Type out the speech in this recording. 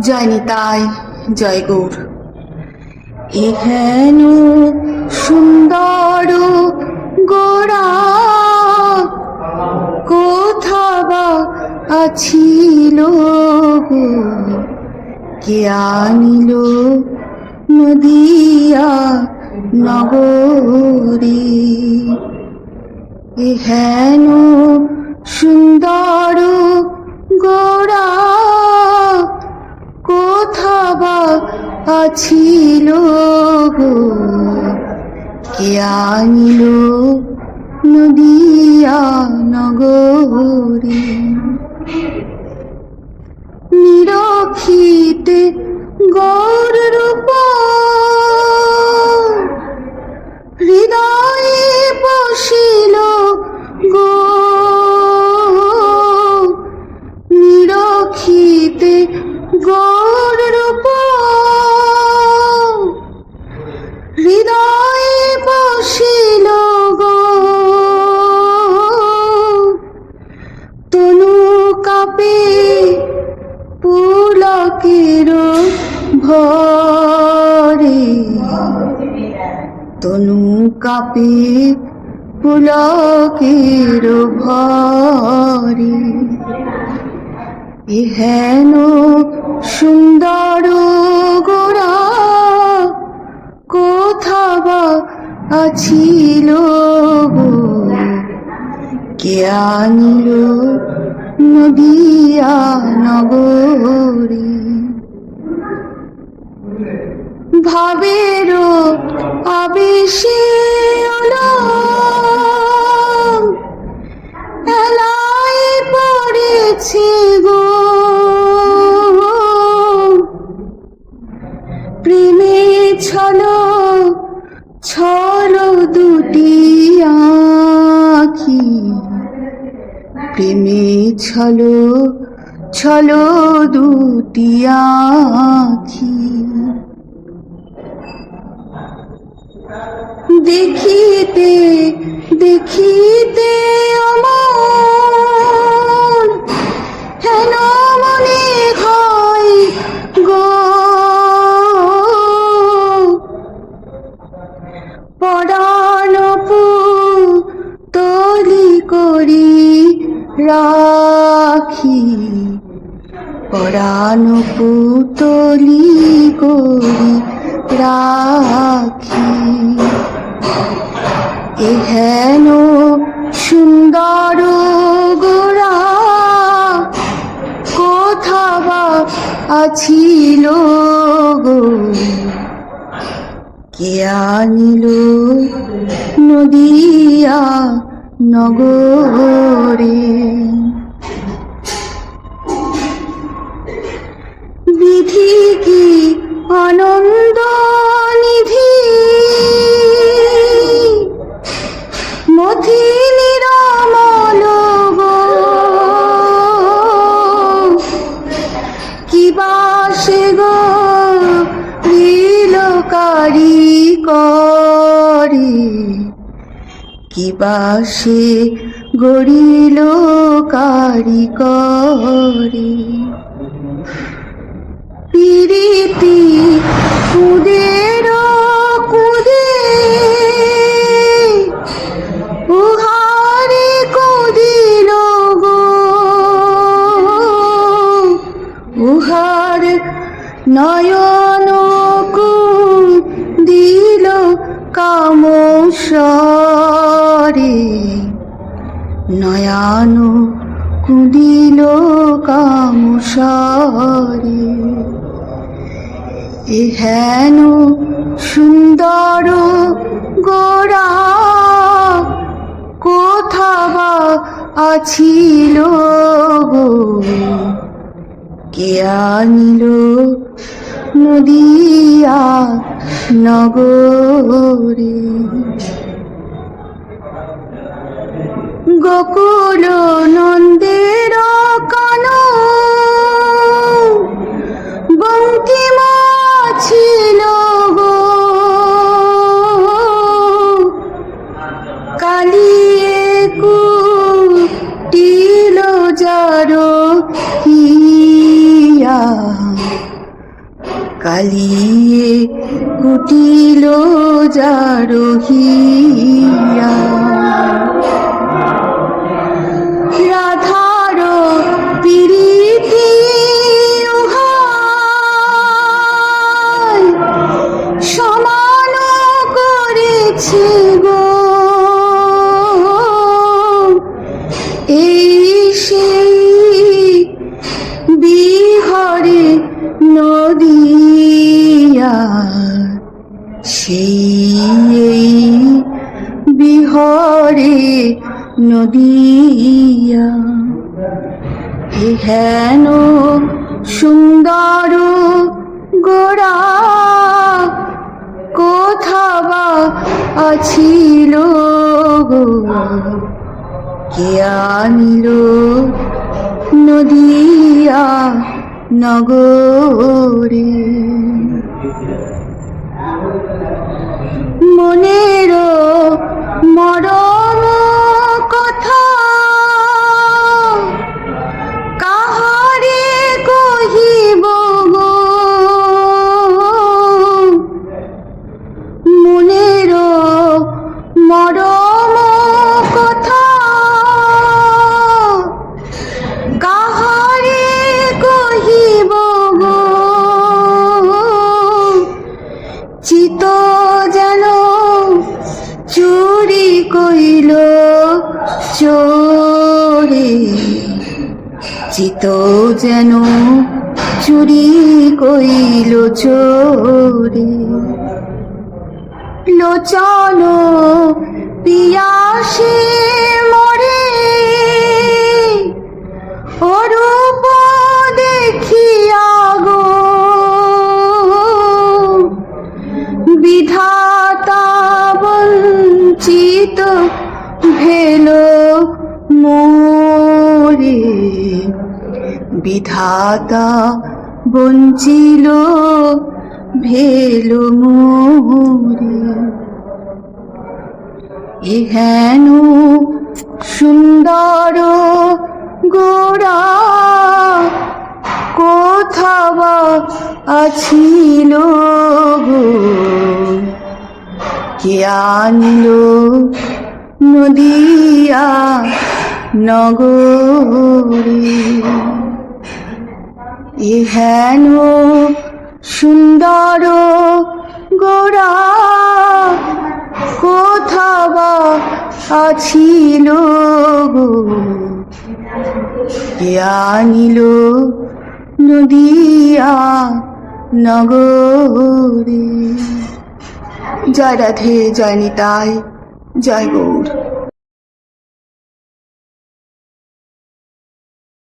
জয় নিতাই জয় গৌর এহেন সুন্দর গোড়া কোথা বা আছিল? কে আনিল নদিয়া নগরী এহেন সুন্দর গোড়া কোথা বা আছিল গো? কে আনিল নদিয়া নগরী নিরক্ষিতে গৌর পুলকের ভরে তনু কাপে পুলকের ভরে এহেন সুন্দর গোড়া কোথা বা আছিল? কে আনিল নদিয়া নগরী। ভাবের আবেশে এলাই পড়েছে গো। প্রেমে ছলো ছলো দুটি আখি। প্রেমে ছলো ছলো দুটি আখি। দেখিতে দেখিতে রাখি। পরাণপু তলি করি রাখি এহেন সুন্দর গোড়া। কোথা বা আছিল গো? কে আনিল নদিয়া নগরে। বিধি কি আনন্দ কিবা সে গড়িল কারি করে পিরিতি কুদের কামসরে নয়ান কুদিল কামসরে এহেন সুন্দর গোড়া কোথা বা আছিল গো? কে আনিল নদিয়া নগরে। গোকুল নন্দের জ্বালিয়ে কুটিল জারহিয়া বিহরে নদিয়া। হেন সুন্দর গোড়া কোথা বা আছিল কে আনিল নদিয়া নগরে? মনের মরম চোরে চিত যেন চুরি কইল চোরে। লোচন পিয়াসে মরে মোরে বিধাতা বঞ্চিল ভেল মোরে। এহেন সুন্দর গোড়া কোথাবা আছিল গো? কে আনিল নদিয়া নগরে। এহেন সুন্দর গোড়া। কোথাবা আছিল আনিল নদিয়া নগরে? জয় রাধে, জয় নিতাই, জয় গৌর।